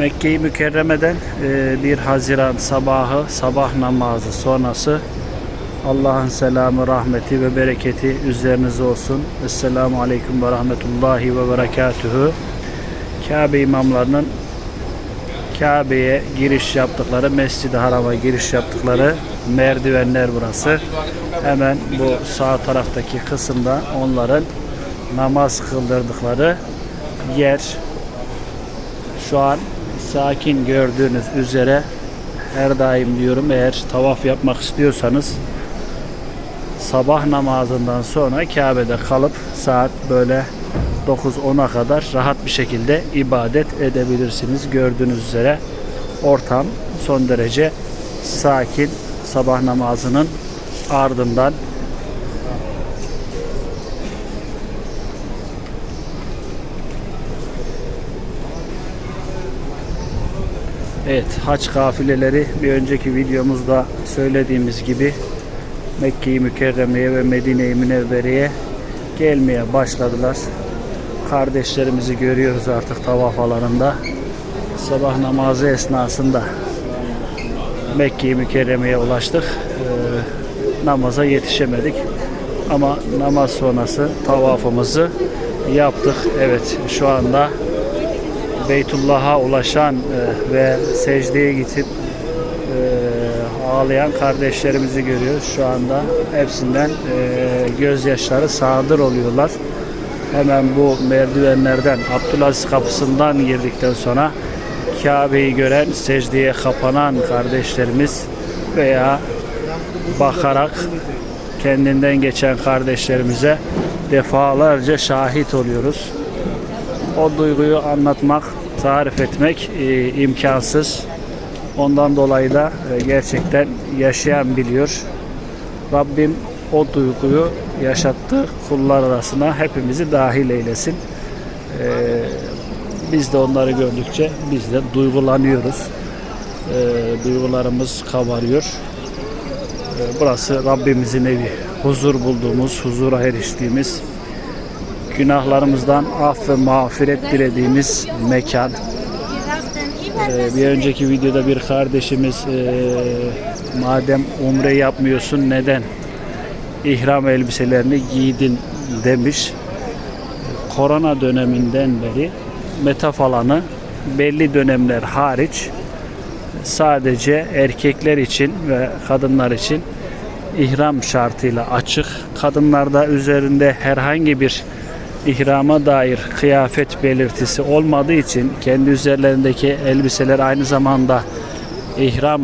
Mekke-i Mükerreme'den e, 1 Haziran sabahı, sabah namazı sonrası Allah'ın selamı, rahmeti ve bereketi üzerinize olsun. Esselamu Aleyküm ve Rahmetullahi ve Berekatühü. Kabe imamlarının Kabe'ye giriş yaptıkları, Mescid-i Haram'a giriş yaptıkları merdivenler burası. Hemen bu sağ taraftaki kısımda onların namaz kıldırdıkları yer. Şu an sakin gördüğünüz üzere her daim diyorum eğer tavaf yapmak istiyorsanız sabah namazından sonra Kabe'de kalıp saat böyle 9-10'a kadar rahat bir şekilde ibadet edebilirsiniz. Gördüğünüz üzere ortam son derece sakin sabah namazının ardından Evet, haç kafileleri bir önceki videomuzda söylediğimiz gibi Mekke-i Mükerreme'ye ve Medine-i Münevvere'ye gelmeye başladılar. Kardeşlerimizi görüyoruz artık tavaf alanında. Sabah namazı esnasında Mekke-i Mükerreme'ye ulaştık. Ee, namaza yetişemedik. Ama namaz sonrası tavafımızı yaptık. Evet şu anda Beytullah'a ulaşan e, ve secdeye gidip e, ağlayan kardeşlerimizi görüyoruz. Şu anda hepsinden e, gözyaşları sadır oluyorlar. Hemen bu merdivenlerden Abdülaziz kapısından girdikten sonra Kabe'yi gören, secdeye kapanan kardeşlerimiz veya bakarak kendinden geçen kardeşlerimize defalarca şahit oluyoruz. O duyguyu anlatmak, tarif etmek e, imkansız. Ondan dolayı da e, gerçekten yaşayan biliyor. Rabbim o duyguyu yaşattığı kullar arasına hepimizi dahil eylesin. E, biz de onları gördükçe biz de duygulanıyoruz. E, duygularımız kabarıyor. E, burası Rabbimizin evi. Huzur bulduğumuz, huzura eriştiğimiz, günahlarımızdan af ve mağfiret dilediğimiz mekan. Ee, bir önceki videoda bir kardeşimiz e, madem umre yapmıyorsun neden ihram elbiselerini giydin demiş. Korona döneminden beri metaf alanı belli dönemler hariç sadece erkekler için ve kadınlar için ihram şartıyla açık. Kadınlarda üzerinde herhangi bir ihrama dair kıyafet belirtisi olmadığı için kendi üzerlerindeki elbiseler aynı zamanda ihram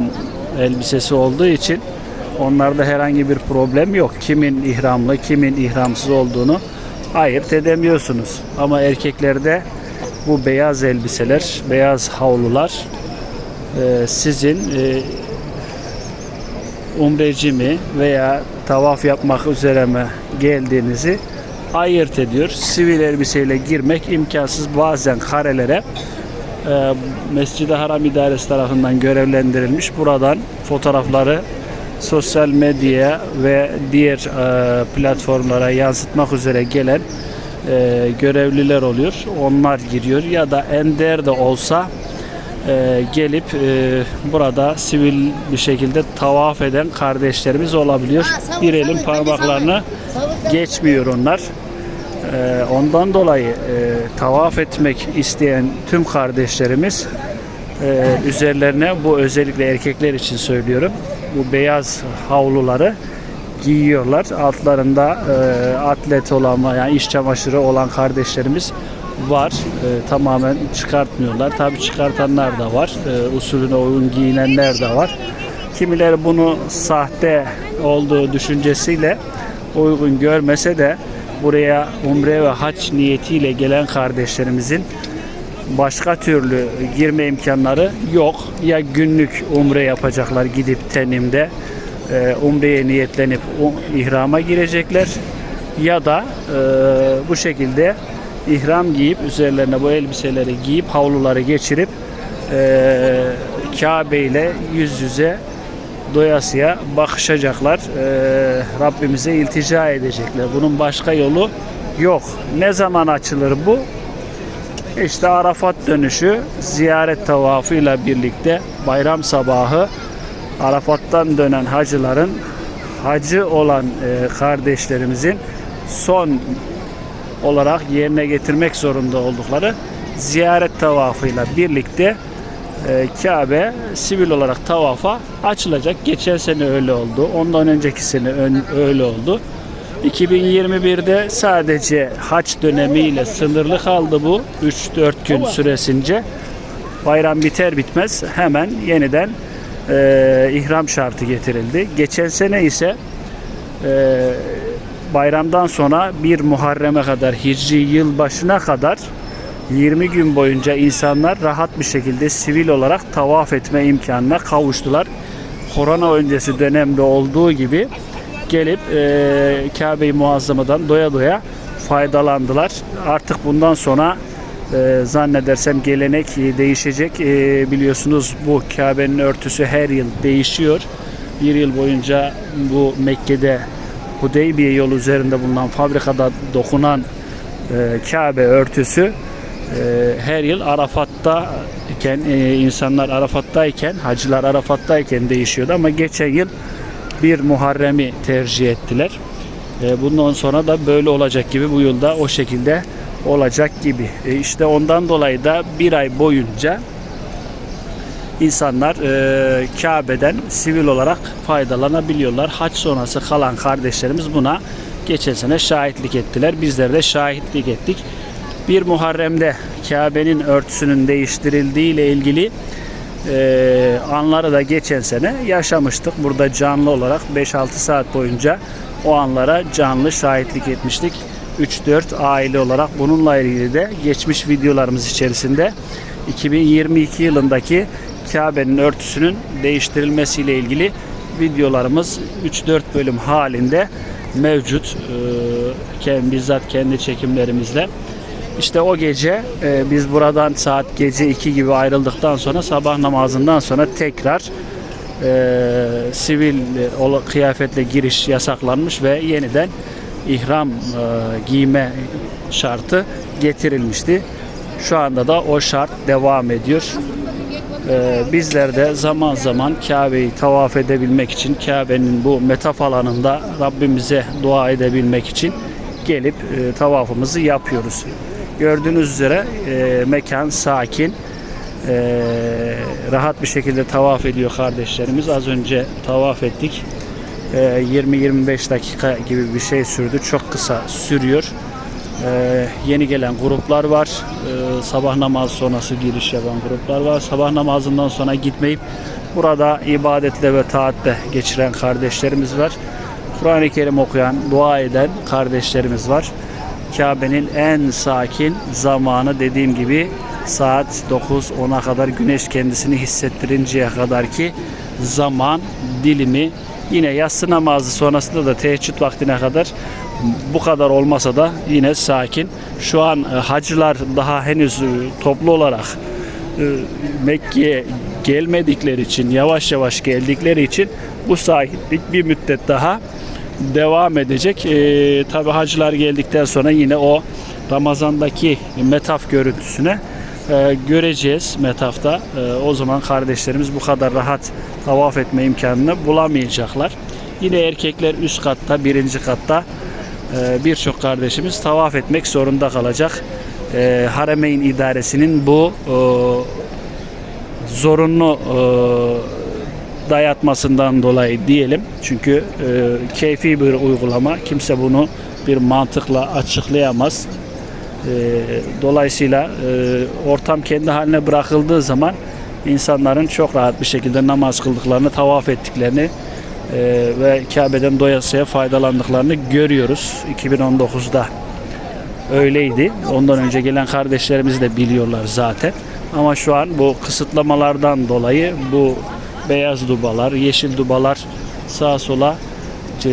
elbisesi olduğu için onlarda herhangi bir problem yok. Kimin ihramlı, kimin ihramsız olduğunu ayırt edemiyorsunuz. Ama erkeklerde bu beyaz elbiseler, beyaz havlular e, sizin e, umreci mi veya tavaf yapmak üzere mi geldiğinizi ayırt ediyor. Sivil elbiseyle girmek imkansız. Bazen karelere e, Mescid-i Haram İdaresi tarafından görevlendirilmiş. Buradan fotoğrafları sosyal medyaya ve diğer e, platformlara yansıtmak üzere gelen e, görevliler oluyor. Onlar giriyor ya da ender de olsa e, gelip e, burada sivil bir şekilde tavaf eden kardeşlerimiz olabiliyor. Bir elin parmaklarını geçmiyor onlar. E, ondan dolayı e, tavaf etmek isteyen tüm kardeşlerimiz e, üzerlerine bu özellikle erkekler için söylüyorum. Bu beyaz havluları giyiyorlar. Altlarında e, atlet olan yani iş çamaşırı olan kardeşlerimiz var. E, tamamen çıkartmıyorlar. Tabii çıkartanlar da var. E, usulüne uygun giyinenler de var. Kimileri bunu sahte olduğu düşüncesiyle uygun görmese de buraya umre ve hac niyetiyle gelen kardeşlerimizin başka türlü girme imkanları yok. Ya günlük umre yapacaklar gidip tenimde e, umreye niyetlenip ihrama girecekler ya da e, bu şekilde ihram giyip üzerlerine bu elbiseleri giyip havluları geçirip e, Kabe ile yüz yüze doyasıya bakışacaklar. E, Rabbimize iltica edecekler. Bunun başka yolu yok. Ne zaman açılır bu? İşte Arafat dönüşü ziyaret tavafıyla birlikte bayram sabahı Arafat'tan dönen hacıların hacı olan e, kardeşlerimizin son olarak yerine getirmek zorunda oldukları ziyaret tavafıyla birlikte e, Kabe sivil olarak tavafa açılacak. Geçen sene öyle oldu. Ondan önceki sene öyle oldu. 2021'de sadece haç dönemiyle sınırlı kaldı bu 3-4 gün süresince. Bayram biter bitmez hemen yeniden e, ihram şartı getirildi. Geçen sene ise e, bayramdan sonra 1 Muharrem'e kadar Hicri yıl başına kadar 20 gün boyunca insanlar rahat bir şekilde sivil olarak tavaf etme imkanına kavuştular. Korona öncesi dönemde olduğu gibi gelip e, Kabe-i Muazzama'dan doya doya faydalandılar. Artık bundan sonra e, zannedersem gelenek değişecek. E, biliyorsunuz bu Kabe'nin örtüsü her yıl değişiyor. Bir yıl boyunca bu Mekke'de Hudeybiye yolu üzerinde bulunan fabrikada dokunan e, Kabe örtüsü e, her yıl Arafat'ta iken e, insanlar Arafat'tayken hacılar Arafat'tayken değişiyordu ama geçen yıl bir Muharrem'i tercih ettiler. E, bundan sonra da böyle olacak gibi bu yılda o şekilde olacak gibi. E, işte ondan dolayı da bir ay boyunca insanlar e, Kabe'den sivil olarak faydalanabiliyorlar. Haç sonrası kalan kardeşlerimiz buna geçen sene şahitlik ettiler. Bizler de şahitlik ettik. Bir Muharrem'de Kabe'nin örtüsünün değiştirildiği ile ilgili e, anları da geçen sene yaşamıştık. Burada canlı olarak 5-6 saat boyunca o anlara canlı şahitlik etmiştik. 3-4 aile olarak bununla ilgili de geçmiş videolarımız içerisinde 2022 yılındaki Kabe'nin örtüsünün değiştirilmesiyle ilgili videolarımız 3-4 bölüm halinde mevcut. Ee, bizzat kendi çekimlerimizle. İşte o gece e, biz buradan saat gece 2 gibi ayrıldıktan sonra sabah namazından sonra tekrar e, sivil e, kıyafetle giriş yasaklanmış ve yeniden ihram e, giyme şartı getirilmişti. Şu anda da o şart devam ediyor. Ee, bizler de zaman zaman Kabe'yi tavaf edebilmek için Kabe'nin bu metaf alanında Rabbimize dua edebilmek için gelip e, tavafımızı yapıyoruz. Gördüğünüz üzere e, mekan sakin, e, rahat bir şekilde tavaf ediyor kardeşlerimiz. Az önce tavaf ettik. E, 20-25 dakika gibi bir şey sürdü. Çok kısa sürüyor. Ee, yeni gelen gruplar var. Ee, sabah namazı sonrası giriş yapan gruplar var. Sabah namazından sonra gitmeyip burada ibadetle ve taatle geçiren kardeşlerimiz var. Kur'an-ı Kerim okuyan, dua eden kardeşlerimiz var. Kabe'nin en sakin zamanı dediğim gibi saat 9-10'a kadar güneş kendisini hissettirinceye kadar ki zaman dilimi yine yatsı namazı sonrasında da teheccüd vaktine kadar bu kadar olmasa da yine sakin. Şu an e, hacılar daha henüz e, toplu olarak e, Mekke'ye gelmedikleri için yavaş yavaş geldikleri için bu sakinlik bir müddet daha devam edecek. E, Tabi hacılar geldikten sonra yine o Ramazan'daki metaf görüntüsüne e, göreceğiz metafta. E, o zaman kardeşlerimiz bu kadar rahat tavaf etme imkanını bulamayacaklar. Yine erkekler üst katta, birinci katta e, birçok kardeşimiz tavaf etmek zorunda kalacak. E, Haremeyn idaresinin bu e, zorunlu e, dayatmasından dolayı diyelim. Çünkü e, keyfi bir uygulama. Kimse bunu bir mantıkla açıklayamaz. E, dolayısıyla e, ortam kendi haline bırakıldığı zaman insanların çok rahat bir şekilde namaz kıldıklarını, tavaf ettiklerini e, ve Kabe'den doyasıya faydalandıklarını görüyoruz. 2019'da öyleydi. Ondan önce gelen kardeşlerimiz de biliyorlar zaten. Ama şu an bu kısıtlamalardan dolayı bu beyaz dubalar, yeşil dubalar sağa sola e,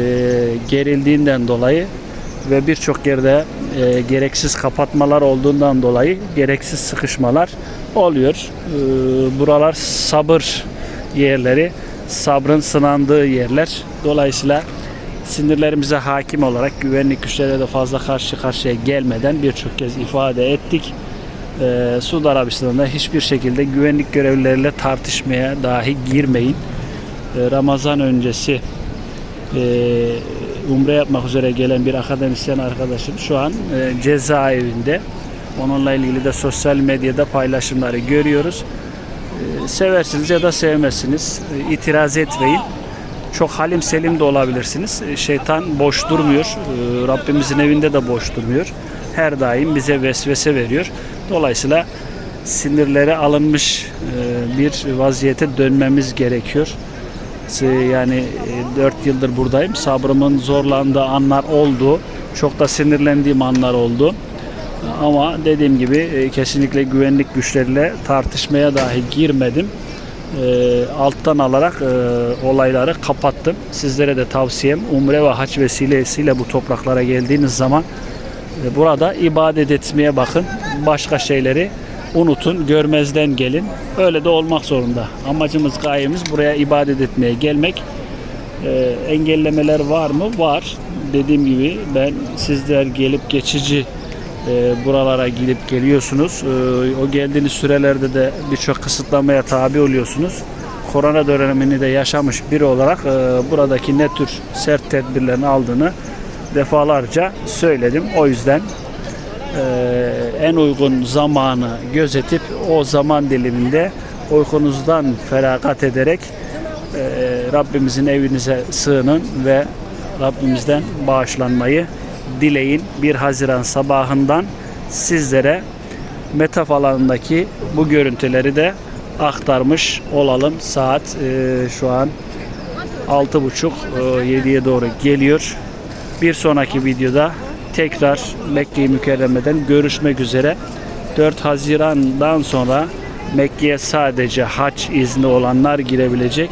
gerildiğinden dolayı ve birçok yerde e, gereksiz kapatmalar olduğundan dolayı gereksiz sıkışmalar oluyor. E, buralar sabır yerleri, sabrın sınandığı yerler. Dolayısıyla sinirlerimize hakim olarak güvenlik güçlere de fazla karşı karşıya gelmeden birçok kez ifade ettik. E, Suudi Arabistan'da hiçbir şekilde güvenlik görevlileriyle tartışmaya dahi girmeyin. E, Ramazan öncesi e, umre yapmak üzere gelen bir akademisyen arkadaşım şu an e, cezaevinde. Onunla ilgili de sosyal medyada paylaşımları görüyoruz. E, seversiniz ya da sevmezsiniz. E, itiraz etmeyin. Çok halim selim de olabilirsiniz. E, Şeytan boş durmuyor. E, Rabbimizin evinde de boş durmuyor. Her daim bize vesvese veriyor. Dolayısıyla sinirlere alınmış e, bir vaziyete dönmemiz gerekiyor. Yani 4 yıldır buradayım. Sabrımın zorlandığı anlar oldu. Çok da sinirlendiğim anlar oldu. Ama dediğim gibi e, kesinlikle güvenlik güçleriyle tartışmaya dahi girmedim. E, alttan alarak e, olayları kapattım. Sizlere de tavsiyem umre ve hac vesilesiyle bu topraklara geldiğiniz zaman e, burada ibadet etmeye bakın. Başka şeyleri unutun, görmezden gelin. Öyle de olmak zorunda. Amacımız, gayemiz buraya ibadet etmeye gelmek. Ee, engellemeler var mı? Var. Dediğim gibi ben sizler gelip geçici e, buralara gidip geliyorsunuz. Ee, o geldiğiniz sürelerde de birçok kısıtlamaya tabi oluyorsunuz. Korona dönemini de yaşamış biri olarak e, buradaki ne tür sert tedbirlerin aldığını defalarca söyledim. O yüzden e, en uygun zamanı gözetip o zaman diliminde uykunuzdan feragat ederek e, Rabbimizin evinize sığının ve Rabbimizden bağışlanmayı dileyin. 1 Haziran sabahından sizlere Metaf alanındaki bu görüntüleri de aktarmış olalım. Saat e, şu an 6.30 e, 7'ye doğru geliyor. Bir sonraki videoda tekrar Mekke-i Mükerreme'den görüşmek üzere. 4 Haziran'dan sonra Mekke'ye sadece hac izni olanlar girebilecek.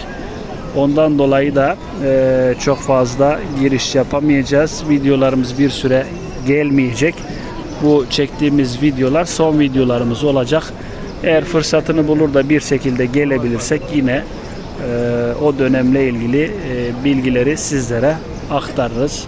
Ondan dolayı da e, çok fazla giriş yapamayacağız. Videolarımız bir süre gelmeyecek. Bu çektiğimiz videolar son videolarımız olacak. Eğer fırsatını bulur da bir şekilde gelebilirsek yine e, o dönemle ilgili e, bilgileri sizlere aktarırız.